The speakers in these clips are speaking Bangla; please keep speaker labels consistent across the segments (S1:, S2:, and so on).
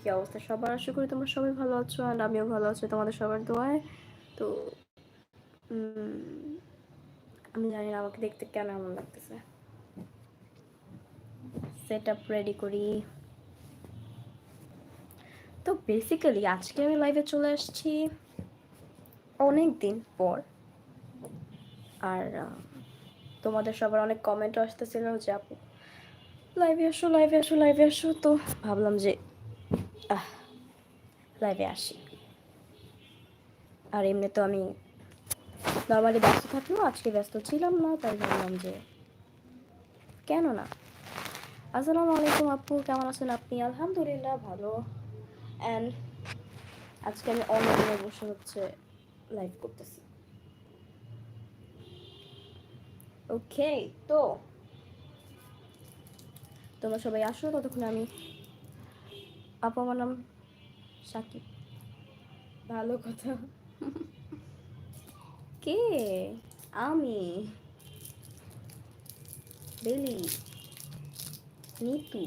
S1: কি অবস্থা? সবার আশা করি তোমরা সবাই ভালো আছো আর আমিও ভালো আছি, তোমাদের সবার দোয়ায়। তো আমি জানি না আমাকে দেখতে কেন এমন লাগতেছে। সেট আপ রেডি করি। তো বেসিক্যালি আজকে আমি লাইভে চলে আসছি অনেক দিন পর। আর তোমাদের সবার অনেক কমেন্ট আসতেছিল যে আপু লাইভে আসো লাইভে আসো লাইভে আসো। তো ভাবলাম যে লাইভে আসি। আর এমনি তো আমি নর্মালি ব্যস্ত থাকলেও আজকে ব্যস্ত ছিলাম না, তাই ভাবলাম যে কেন না? আসসালামু আলাইকুম আপু, কেমন আছেন আপনি? আলহামদুলিল্লাহ ভালো। অ্যান্ড আজকে আমি অনলাইনে বসে হচ্ছে লাইভ করতেছি। ওকে তো তোমরা সবাই আসো, ততক্ষণ আমি আপু আমার নাম সাকিব। ভালো কথা। কে? আমি। বেলি। নিতু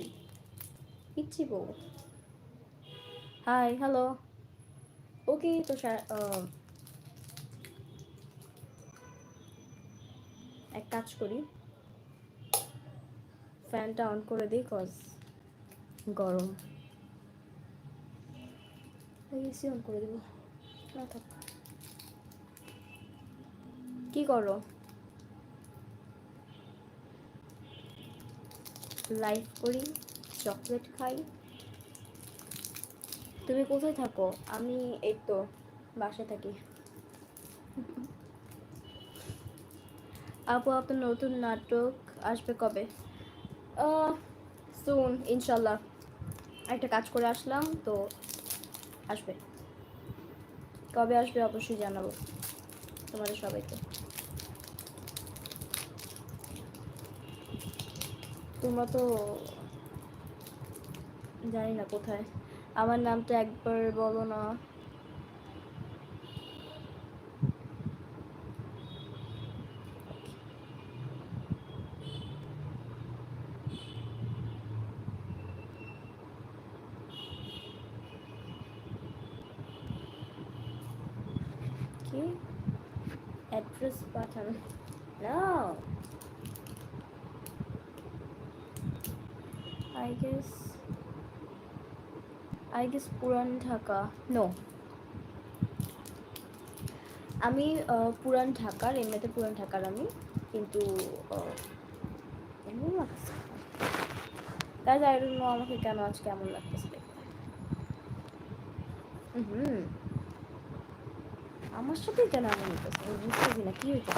S1: পিচ্ছি বউ। High, hello. ওকে, তো এক কাজ করি। ফ্যানটা অন করে দিই কজ গরম। এসি অন করে দেবো না থাক কি করো লাইভ করি চকলেট খাই তুমি কোথায় থাকো? আমি এই তো, বাসায় থাকি। আপু, আপনার নতুন নাটক আসবে কবে? সুন ইনশাল্লাহ। একটা কাজ করে আসলাম, তো আসবে। কবে আসবে অবশ্যই জানাব তোমাদের সবাইকে। তোমরা তো জানি না কোথায়। আমার নাম তো একবার বলো না কি অ্যাড্রেস পাঠানো না আই গেস আই গেস পুরান ঢাকা নো আমি পুরান ঢাকার এমনিতে পুরান ঢাকার আমি, কিন্তু এমন লাগছে? তাই আই ডোন্ট আমাকে কেন আজকে এমন লাগতেছে দেখতে। হুম আমার সাথে কেন এমন হইতেছে বুঝতেছি না, কি হইতে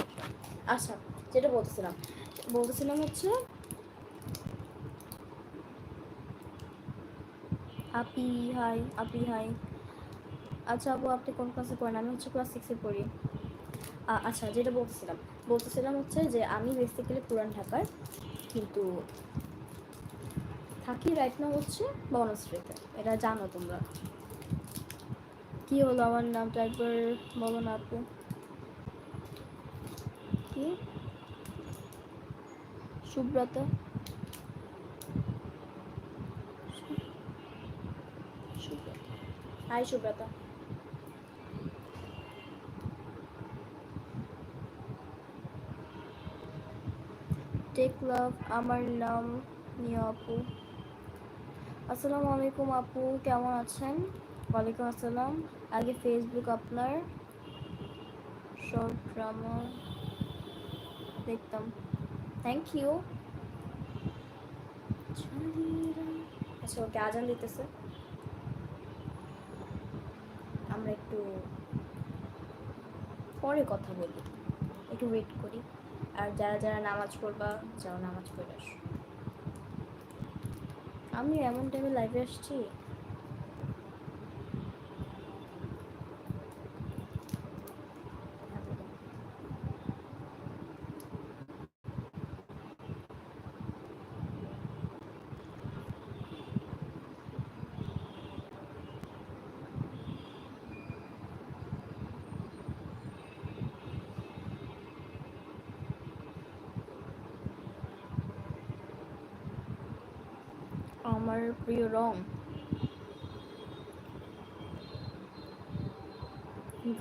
S1: আচ্ছা যেটা বলতেছিলাম বলতেছিলাম হচ্ছে আপি হাই আপি হাই আচ্ছা আপু, আপনি কোন ক্লাসে পড়েন? আমি হচ্ছে ক্লাস সিক্সে পড়ি। আচ্ছা যেটা বলতেছিলাম বলতেছিলাম হচ্ছে যে আমি বেসিক্যালি পুরান ঢাকার, কিন্তু থাকি রাইট নাও হচ্ছে বনশ্রীতে। এটা জানো তোমরা। কি হলো আমার নামটা একবার বলো না আপু। কি? Subrata. Hi Subrata. Take love আমার নাম নিয়া আপু। আসসালামু আলাইকুম আপু কেমন আছেন? ওয়ালাইকুম আসসালাম। আগে ফেসবুক আপনার। শর্ট ড্রামা দেখতাম। থ্যাংক ইউ আচ্ছা ওকে আজান দিতেছে আমরা একটু পরে কথা বলি। একটু ওয়েট করি। আর যারা যারা নামাজ পড়বা, যাও নামাজ পড়ে আসো। আমি এমন টাইমে লাইভে আসছি।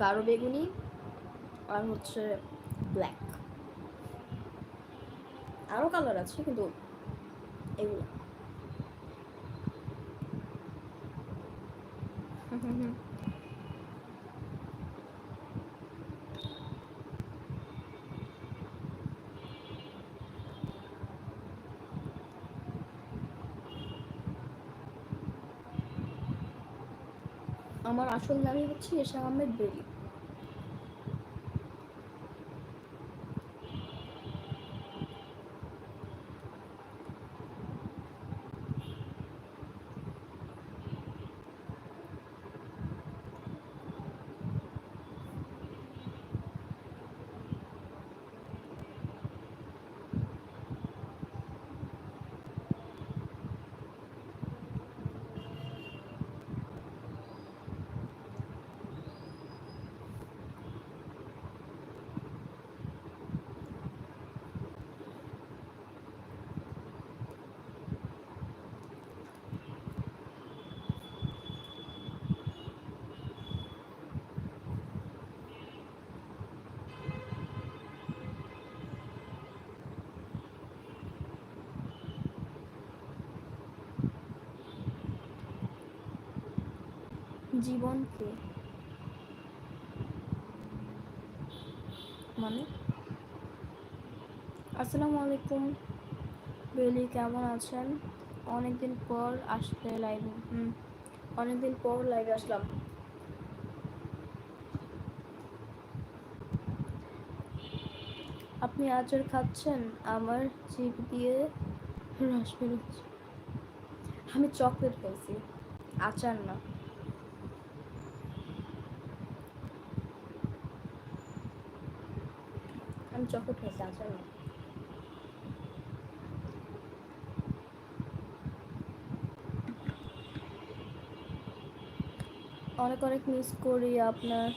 S1: গাঢ় বেগুনি আর হচ্ছে ব্ল্যাক আরও কালার আছে, কিন্তু এগুলো। আমার আসল নামই হচ্ছে এশা আহমেদ বেলি জীবনকে। মানে? আসসালামু আলাইকুম। বেলি, কেমন আছেন? অনেকদিন পর আসলে লাইভে অনেকদিন পর লাইভে আসলাম। আপনি আচার খাচ্ছেন? আমার জিভ দিয়ে রস বেরোচ্ছে। আমি চকলেট খেয়েছি আচার না। আমি চকলেট খেয়েছি আচার অনেক অনেক মিস করি আপনার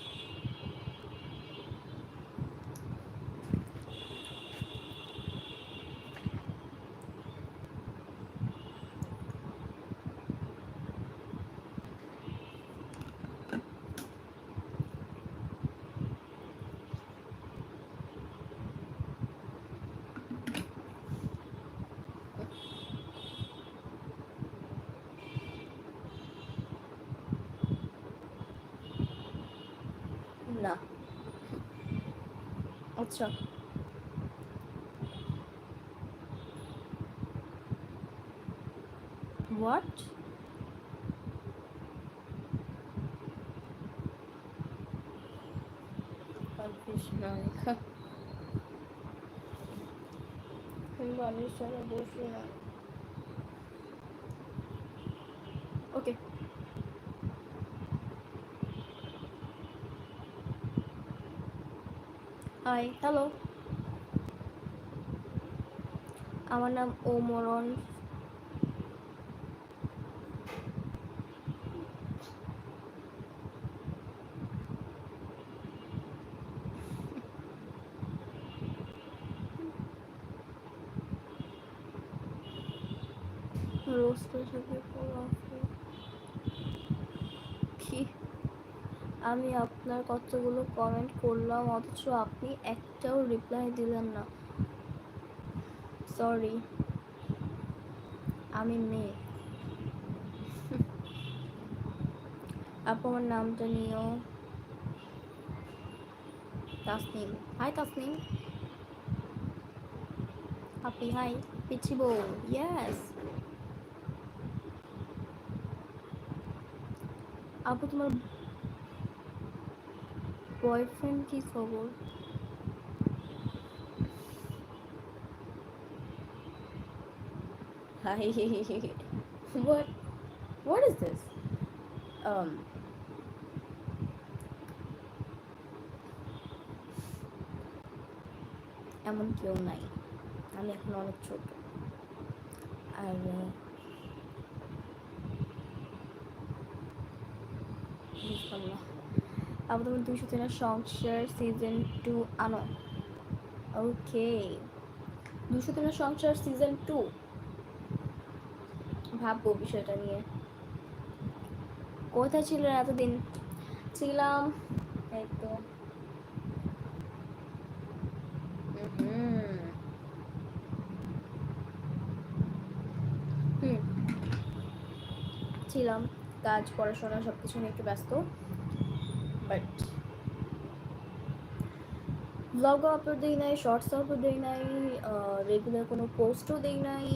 S1: না আচ্ছা হোয়াট ওকে। হাই হ্যালো আমার নাম ওমরন রোস্টের সাথে কি আমি আপনার কতগুলো কমেন্ট করলাম? অথচ আপনি একটাও রিপ্লাই দিলেন না। সরি আমি মেয়ে। আপু, আমার নামটা নিও। তাসনিম। হাই তাসনিম। আপি হাই পিচ্ছি বউ। ইয়েস আপু, তোমার বয়ফ্রেন্ড কি খবর Hi. what? What is this? Um. এমন কেউ নাই আমি এখন অনেক ছোট আর আহ, বুঝলাম না তোমার দুশো তিনের সংসার সিজন টু আনো। ওকে দুশো তিনের সংসার সিজন টু ভাববো বিষয়টা নিয়ে। কোথায় ছিলেন এতদিন? ছিলাম, এই তো। ছিলাম, কাজ, পড়াশোনা সব কিছু নিয়ে একটু ব্যস্ত। বাট ব্লগও আপলোড দিই নাই শর্টসও আপলোড দিই নাই রেগুলার কোনো পোস্টও দিই নাই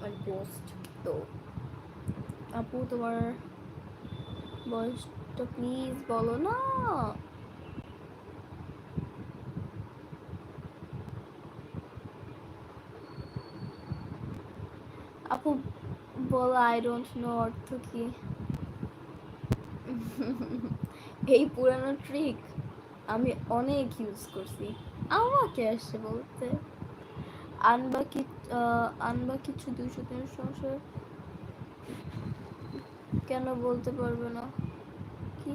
S1: মানে পোস্ট তো। আপু, তোমার বয়সটা প্লিজ বলো না। আপু, বলো আই ডোন্ট নো অর্থ কি? এই পুরানো ট্রিক আমি অনেক ইউজ করছি। আমাকে আসছে বলতে। আনবা কি আনবা কিছু দুশো তিনশো সংসার কেন বলতে পারবে না? কি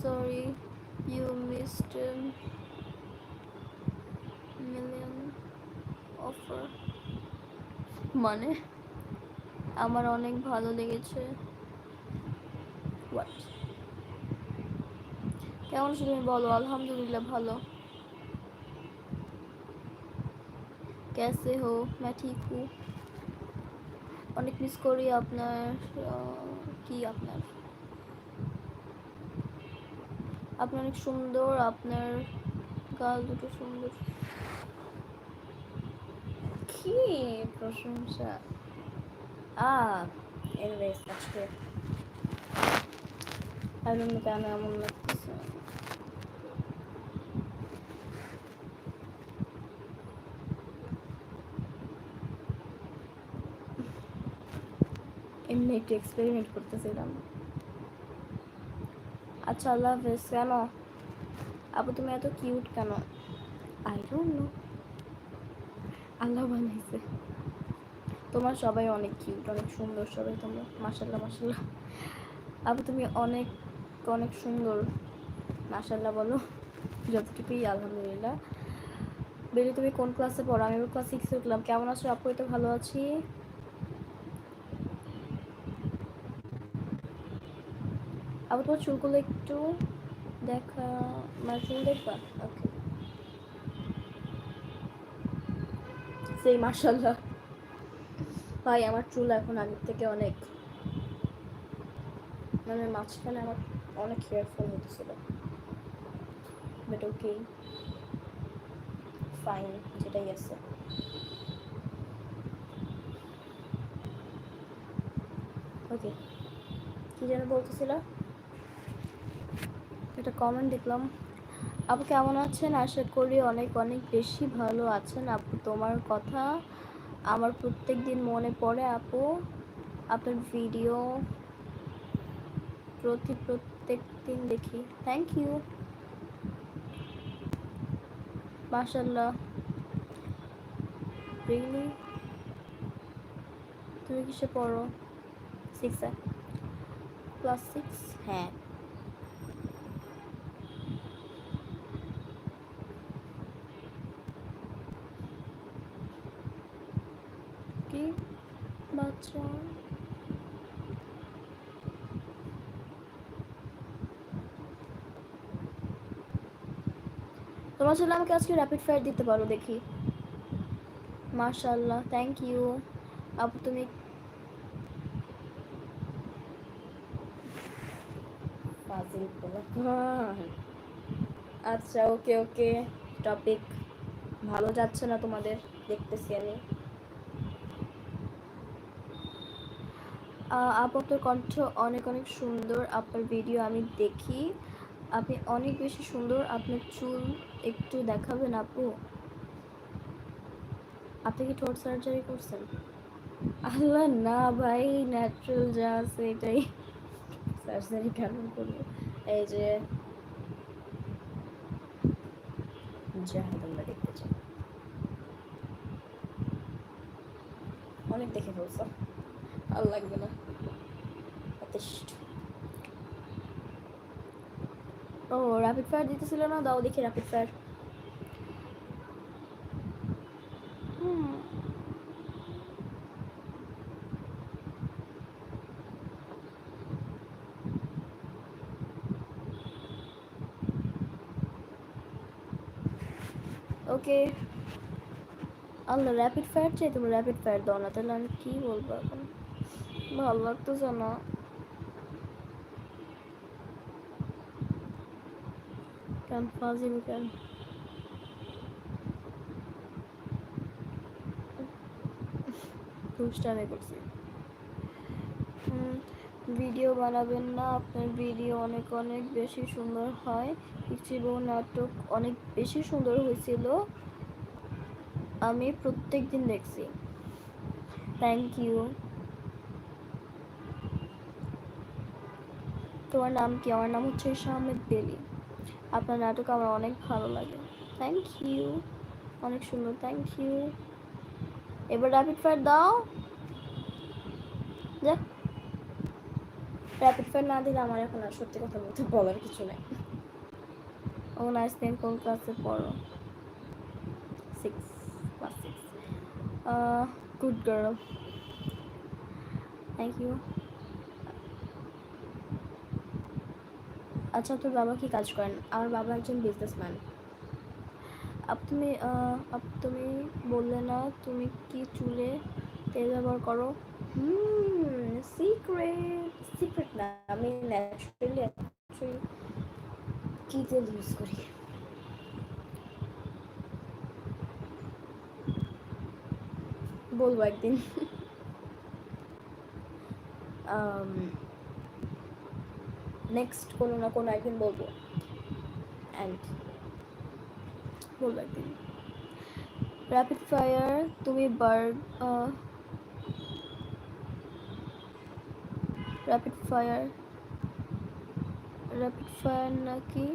S1: sorry you missed million offer মানে আমার অনেক ভালো লেগেছে। হোয়াট কেমন আছো তুমি বলো আলহামদুলিল্লাহ ভালো कैसे हो मैं ठीक हूँ অনেক মিস করি আপনার আহ, কি আপনার আপনি অনেক সুন্দর আপনার গাল দুটো সুন্দর কি প্রশংসা আ এনিওয়েজ আজকে Don't know কেন এমন লাগতেছে এমনি একটু এক্সপেরিমেন্ট করতেছিলাম আচ্ছা আল্লাহ হাফেজ কেন আপু তুমি এত কিউট কেন আই ডোন্ট নো আল্লাহ বানাইছে তোমার সবাই অনেক কিউট অনেক সুন্দর সবাই তোমরা মাসাল্লাহ মাসাল্লাহ আপু তুমি অনেক অনেক সুন্দর। মাসাল্লাহ বলো, যতটুকুই, আলহামদুলিল্লাহ। বেলি, তুমি কোন ক্লাসে পড়ো? আমি ক্লাস সিক্সে উঠলাম। কেমন আছো আপু? তো ভালো আছি। আবার তোমার চুলগুলো একটু দেখা মানে চুল দেখবা? ওকে সেই মার্শাল্লাহ ভাই, আমার চুল এখন আগের থেকে অনেক। মানে মাঝখানে আমার অনেক হেয়ার ফল হতেছিল। বাট ওকে ফাইন যেটাই আছে। ওকে কি যেন বলতেছিল? একটা কমেন্ট দেখলাম। আপু কেমন আছেন? আশা করি অনেক অনেক বেশি ভালো আছেন। আপু, তোমার কথা আমার প্রত্যেক দিন মনে পড়ে, আপু। আপনার ভিডিও প্রতি প্রত্যেক দিন দেখি। থ্যাংক ইউ মাশাল্লাহ রিলি তুমি কিসে পড়ো? সিক্স ক্লাস সিক্স হ্যাঁ কি বাচ্চা ছেলে আমাকে আজকে র্যাপিড ফায়ার দিতে পারো দেখি। মাশাল্লাহ থ্যাংক ইউ আপু তুমি আচ্ছা ওকে ওকে টপিক ভালো যাচ্ছে না তোমাদের? দেখতেছি আমি। আপু আপনার কণ্ঠ অনেক অনেক সুন্দর। আপনার ভিডিও আমি দেখি। আপনি অনেক বেশি সুন্দর আপনার চুল একটু দেখাবেন আপু। আপনি কি ঠোঁট সার্জারি করছেন? আল্লাহ না ভাই ন্যাচারাল যা আছে এটাই। সার্জারি কেন করব? এই যে তোমরা দেখতে অনেক দেখে ফেলছো। আর লাগবে না। ও র্যাপিড ফায়ার দিতেছিল না দাও দেখি র্যাপিড ফায়ার ওকে আল্লাহ র্যাপিড ফায়ার চাই তোমরা র্যাপিড ফায়ার দাও না তাহলে আমি কী বলবো এখন ভালো লাগতেছে না কেন ফাজিল কেন দুষ্টামি করছি ভিডিও বানাবেন না আপনার ভিডিও অনেক অনেক বেশি সুন্দর হয় ছিল নাটক অনেক বেশি সুন্দর হয়েছিল আমি প্রত্যেক দিন দেখছি থ্যাংক ইউ তোমার নাম কি আমার নাম হচ্ছে শাহমেদ বেলি আপনার নাটক আমার অনেক ভালো লাগে। থ্যাংক ইউ অনেক সুন্দর থ্যাংক ইউ এবার র্যাপিড ফায়ার দাও। যা র্যাপিড ফায়ার না দিলে আমার এখন আর সত্যি কথা বলতে বলার কিছু নাই। ও নাইস নেম কোন ক্লাসে পড়ো six class six good girl thank you আচ্ছা তোর বাবা কি কাজ করেন? আমার বাবা একজন বিজনেসম্যান আপ তুমি আপ তুমি বললে না, তুমি কি চুলে তেল ব্যবহার করো? সিক্রেট সিক্রেট না, আমি ন্যাচারালি কি তেল ইউজ করি? বলব একদিন। নেক্সট কোনো না কোনো একদিন বলব। অ্যান্ড বলব একদিন। র্যাপিড ফায়ার তুমি bird rapid fire rapid fire নাকি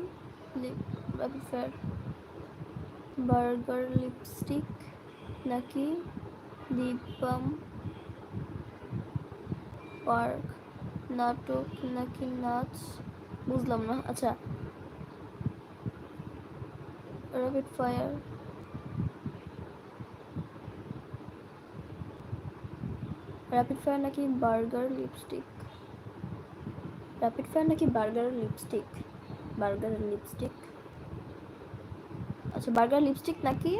S1: র্যাপিড ফায়ার বার্গার লিপস্টিক নাকি লিপ বাম পার্ক নাটক নাকি নাচ? বুঝলাম না। আচ্ছা। র্যাপিড ফায়ার র্যাপিড ফায়ার নাকি বার্গার লিপস্টিক র্যাপিড ফায়ার নাকি বার্গার লিপস্টিক বার্গার লিপস্টিক আচ্ছা বার্গার লিপস্টিক নাকি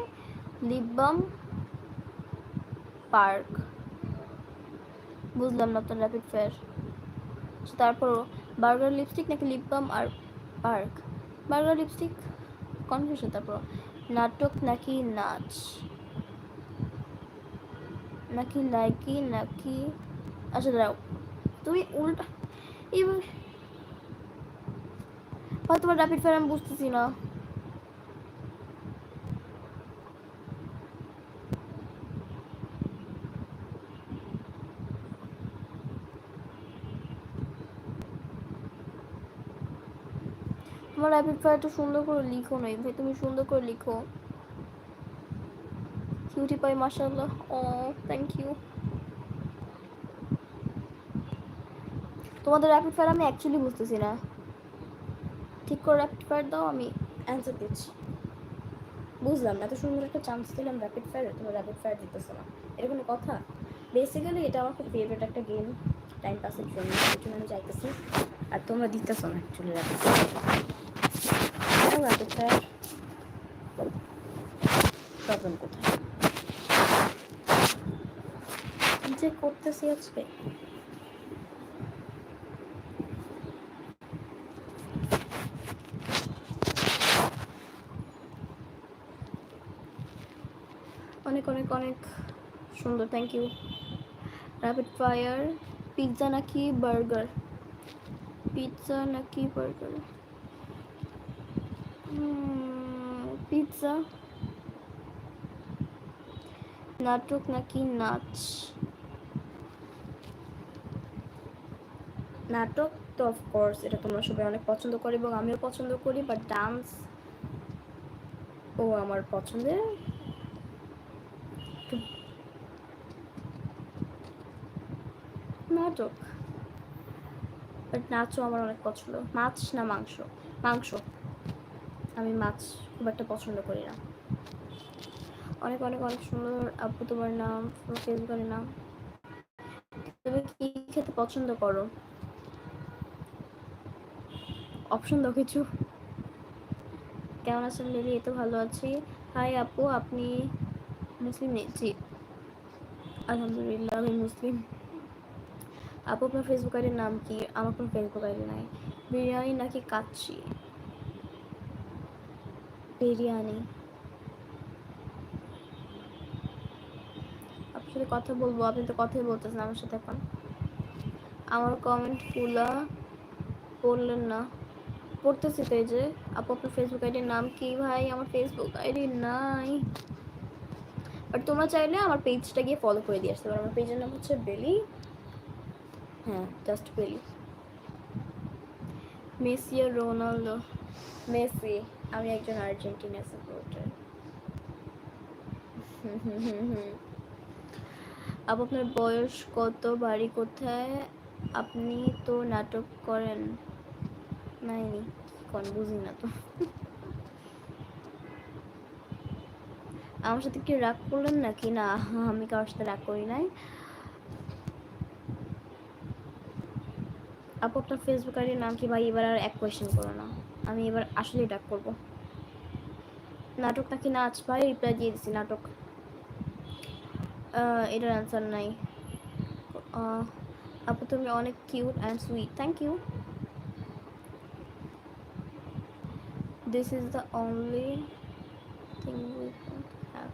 S1: লিপ বাম পার্ক বুঝলাম না আপনার র্যাপিড ফায়ার তারপরও বার্গার লিপস্টিক নাকি লিপ বাম আর পার্ক বার্গার লিপস্টিক কনফিউশন তারপর নাটক নাকি নাচ? নাকি লাইকি নাকি আচ্ছা দাঁড়াও, তুমি উল্টা বা তোমার র্যাপিড ফায়ার আমি বুঝতেছি না। তোমার র্যাপিড ফায়ারটা সুন্দর করে লিখো নাই ভাই তুমি সুন্দর করে লিখো। কিউটি পাই মাশাআল্লাহ। ও থ্যাংক ইউ তোমাদের র্যাপিড ফায়ার আমি অ্যাকচুয়ালি বুঝতেছি না। ঠিক করে র্যাপিড ফায়ার দাও, আমি অ্যান্সার দিচ্ছি। বুঝলাম না, এত সুন্দর একটা চান্স দিলাম র্যাপিড ফায়ার তোমার র্যাপিড ফায়ার দিতেছে না। এটা কোনো কথা? বেসিক্যালি এটা আমার খুব ফেভারিট একটা গেম টাইম পাসের জন্য জন্য আমি চাইতেছি আর তোমরা দিতেছো না actually rapid fire rapid fire problem কোথায় যে করতেছি আজকে। অনেক অনেক অনেক সুন্দর thank you rapid fire pizza নাকি বার্গার পিৎজা নাকি বার্গার পিৎজা নাটক নাকি নাচ নাটক তো অফকোর্স এটা তোমরা সবাই অনেক পছন্দ করে এবং আমিও পছন্দ করি বাট ডান্স ও আমার পছন্দের। নাটক। বাট নাচও আমার অনেক পছন্দ। মাছ না মাংস? মাংস। আমি মাছ খুব একটা পছন্দ করি না। অনেক অনেক অনেক সুন্দর আপু তোমার নাম ফেসবুকের নাম। তুমি কি খেতে পছন্দ করো? অপশন দাও কিছু। কেমন আছেন লিলি এই তো ভালো আছি। হাই আপু, আপনি মুসলিম নেই? জি। আলহামদুলিল্লাহ, আমি মুসলিম। আপু, আপনার ফেসবুক আইডির নাম কি? আমার কোনো ফেসবুক আইডি নাই। বিরিয়ানি নাকি কাচ্চি? বিরিয়ানি। আপনার সাথে কথা বলব, আপনি তো কথাই বলতেছেন আমার সাথে এখন। আমার কমেন্ট ফুলা পড়লেন না। পড়তেছি তো এই যে, আপু, আপনার ফেসবুক আইডির নাম কি ভাই? আমার ফেসবুক আইডি নাই। বাট তোমরা চাইলে আমার পেজটা গিয়ে ফলো করে দিয়ে আসতে পারো। আমার পেজের নাম হচ্ছে বেলি। হ্যাঁ জাস্ট বেলি। মেসি আর রোনাল্ডো মেসি। আমি একজন আর্জেন্টিনা সাপোর্টার আপু আপনার বয়স কত? বাড়ি কোথায়? আপনি তো নাটক করেন। নাইনি কোন, বুঝি না তো। আমার সাথে কি রাগ করলেন নাকি? না, আমি কারোর সাথে রাগ করি নাই। আপু, আপনার ফেসবুক আইডির নাম কি? ভাই, এবার আর এক কোয়েশ্চেন করো না। আমি এবার আসলে ডাক করব। নাটক নাকি নাচ ভাই? রিপ্লাই দিয়ে দিছি নাটক। এটার অ্যান্সার নাই। আপু তুমি অনেক cute and sweet thank you this is the only thing have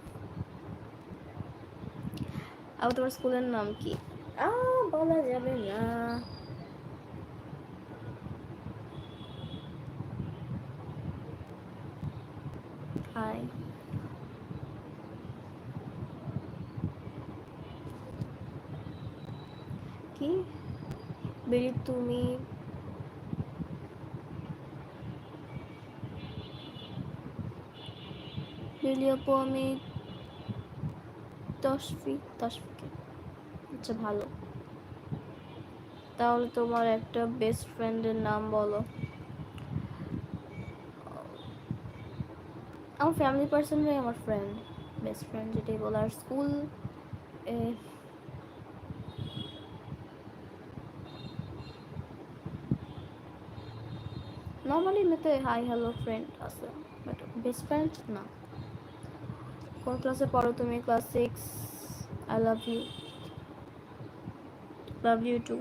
S1: আপু, তোমার স্কুলের নাম কি? বলা যাবে না হাই কি বেরি তুমি বেলি আপু, আমি তশফিক তশফিকে আচ্ছা ভালো। তাহলে তোমার একটা বেস্ট ফ্রেন্ডের নাম বলো। আমার ফ্যামিলি পার্সনরাই আমার ফ্রেন্ড বেস্ট ফ্রেন্ড যেটাই বলো। আর স্কুল নর্মালি এমনিতে হাই হ্যালো ফ্রেন্ড আছে বাট বেস্ট ফ্রেন্ড না। কোন ক্লাসে পড়ো তুমি class six I love you love you too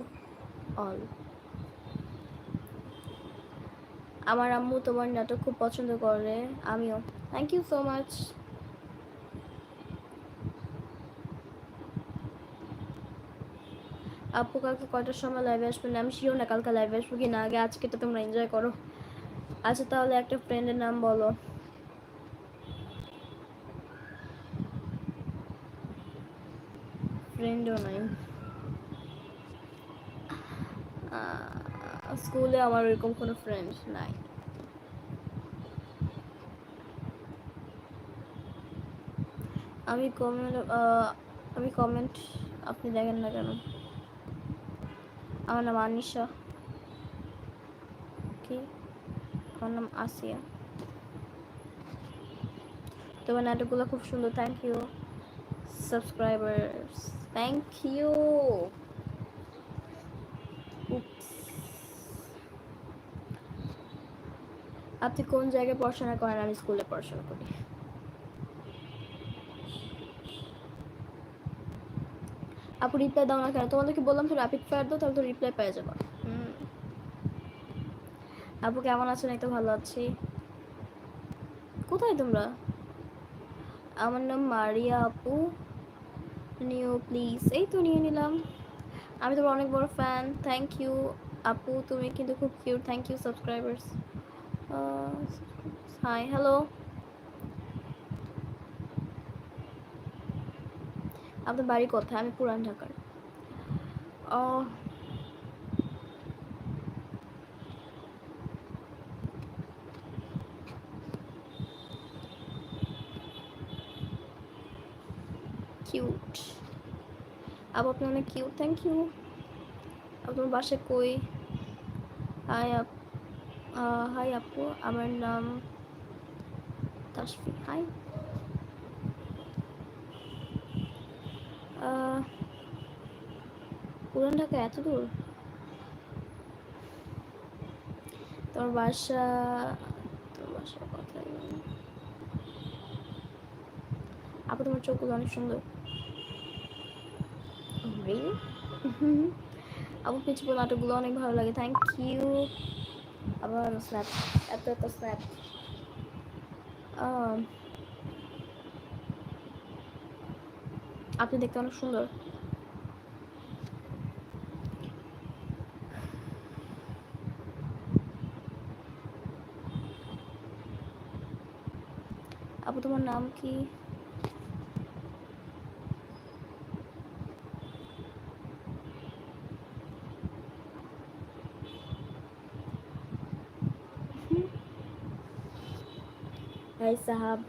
S1: all আমার আম্মু তোমার নাটক খুব পছন্দ করে, আমিও। থ্যাংক ইউ সো মাচ আপু কালকে কয়টার সময় লাইভে আসবেন আমি শিও না কালকে লাইভে আসব কি না আগে আজকে তো তোমরা এনজয় করো। আচ্ছা তাহলে একটা ফ্রেন্ডের নাম বলো। ফ্রেন্ডও নাই। স্কুলে আমার ওইরকম কোনো ফ্রেন্ড নাই। আমি কমেন্ট আমি কমেন্ট আপনি দেখেন না কেন? আমার নাম আনিশা। কি আমার নাম আসিয়া। তোমার নাটকগুলো খুব সুন্দর thank you subscribers thank you আপনি কোন জায়গায় পড়াশোনা করেন? আমি স্কুলে পড়াশোনা করি। আপু রিপ্লাই দাও না কেন? তোমাদেরকে বললাম তো র্যাপিড ফায়ার দাও, তাহলে তো রিপ্লাই পেয়ে যাব। আপু কেমন আছেন? এই তো ভালো আছি। কোথায় তোমরা? আমার নাম মারিয়া আপু। নিও প্লিজ এই তো নিয়ে নিলাম। আমি তোমার অনেক বড় ফ্যান থ্যাংক ইউ আপু। তুমি কিন্তু খুব cute thank you subscribers hi hello আপনার বাড়ি কোথায়? আমি পুরান ঢাকার। কিউট আপু আপনি অনেক কিউট থ্যাংক ইউ আপনার বাসা কই? হাই আপ হাই আপু। আমার নাম তাসফি। হাই পুরান ঢাকা এত দূর? তোমার বাসা তোমার বাসা কোথায় আপু, তোমার চোখগুলো অনেক সুন্দর। আপু পিছু নাটকগুলো অনেক ভালো লাগে। থ্যাংক ইউ আবার স্ন্যাপ এত এত স্ন্যাপ আপনি দেখতে অনেক সুন্দর। আপু তোমার নাম কি? ভাই সাহাব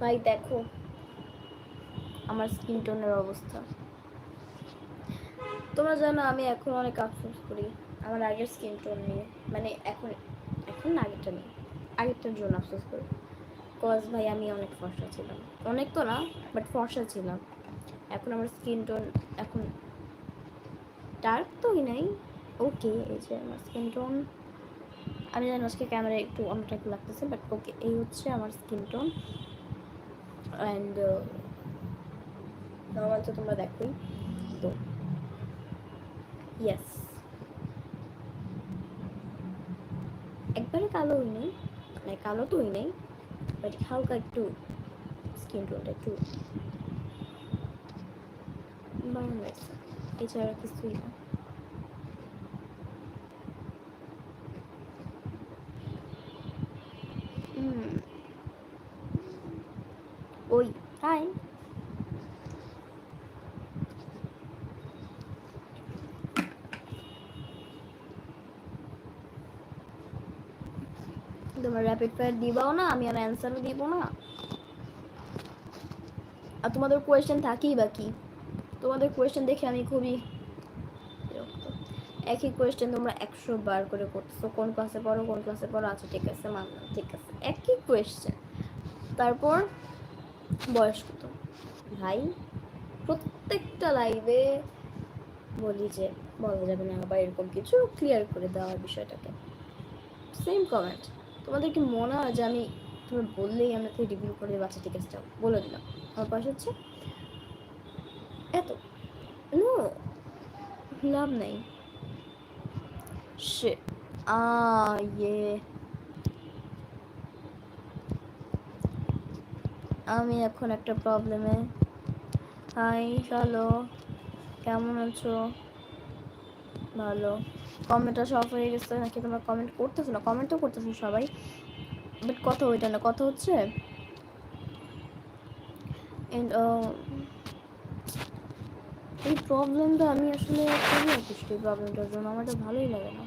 S1: ভাই দেখো। আমার স্কিন টোনের অবস্থা। তোমরা জানো আমি এখন অনেক আফসোস করি, আমার আগের স্কিন টোন নিয়ে। মানে এখন এখন আগেরটা নেই আগেরটার জন্য আফসোস করি। কজ ভাই আমি অনেক ফর্সা ছিলাম। অনেক তো না বাট ফর্সা ছিলাম। এখন আমার স্কিন টোন এখন ডার্ক তোই নাই। ওকে এই যে আমার স্কিন টোন আমি জানি আজকে ক্যামেরা একটু একটু লাগতেছে বাট ওকে এই হচ্ছে আমার স্কিন টোন অ্যান্ড নর্মাল তো তোমরা দেখোই। তো ইয়েস একবারে কালো হই নেই মানে কালো তো হই নেই বাট হালকা একটু স্কিন টোনটা একটু এছাড়া কিছুই না হুম ওই হাই র্যাপিড দিবাও না, আমি আর অ্যান্সারও দিব না। আর তোমাদের কোয়েশ্চেন থাকেই বা কি? তোমাদের কোয়েশ্চেন দেখে আমি খুবই একই কোয়েশ্চেন তোমরা একশো বার করে করতেছো, কোন ক্লাসে পড়ো, কোন ক্লাসে পড়ো আচ্ছা ঠিক আছে, মানলাম, ঠিক আছে। একই কোয়েশ্চেন তারপর বয়স কত ভাই, প্রত্যেকটা লাইভে বলি যে, বলা যাবে না বা এরকম কিছু ক্লিয়ার করে দেওয়ার বিষয়টাকে। সেম কমেন্ট তোমাদের কি মনে হয় যে আমি তুমি বললেই আমরা তুই রিভিউ করে দেবো আচ্ছা ঠিক আছে বলে দিলাম। আমার বয়স হচ্ছে এত। নো লাভ নেই। সে ah yeah আমি এখন একটা প্রবলেমে হাই হ্যালো কেমন আছো? ভালো। কমেন্টটা সব হয়ে গেছে, নাকি তোমরা কমেন্ট করতেছো না? কমেন্ট তো করতেছো সবাই বাট কথা ওইটা না। কথা হচ্ছে এন্ড এই প্রবলেমটা আমি আসলে খুবই অতিষ্ঠ এই প্রবলেমটার জন্য। আমার তো ভালোই লাগে না।